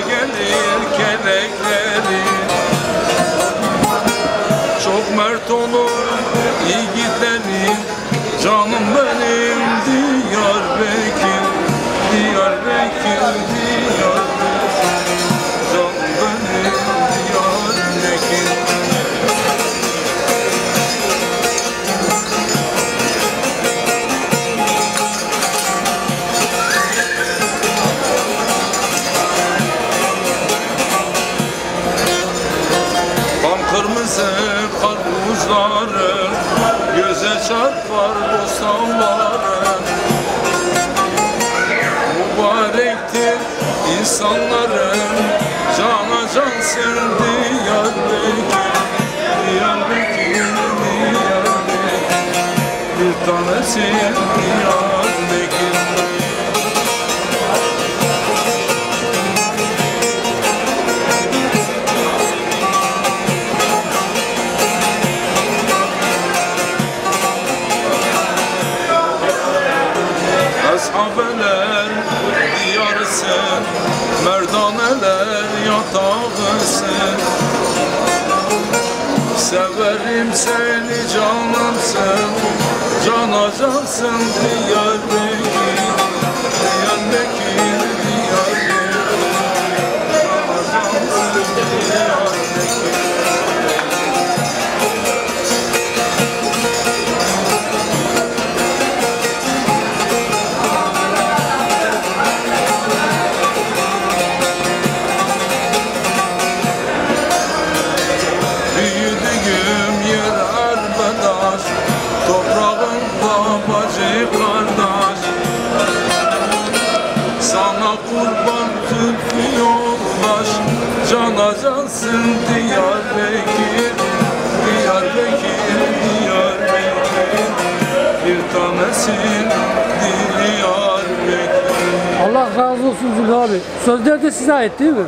gelir kelekleri. Çok mert olur yiğitlerin Canım benim diyar Diyarbakır Diyarbakır Diyarbakır karpuzları Göze çarpar bostanları Mübarektir insanların Cana cansın Diyarbakır Diyarbakır, Diyarbakır Bir tanesi Diyarbakır Ashabeler diyarısın Merdaneler yatağısın Severim seni canımsın Cana cansın babacı kardeş Sana kurban türkü yoldaş Cana cansın Diyarbakır Diyarbakır, Diyarbakır Bir tanesin Diyarbakır Allah razı olsun Zülfü abi. Sözler de size ait değil mi?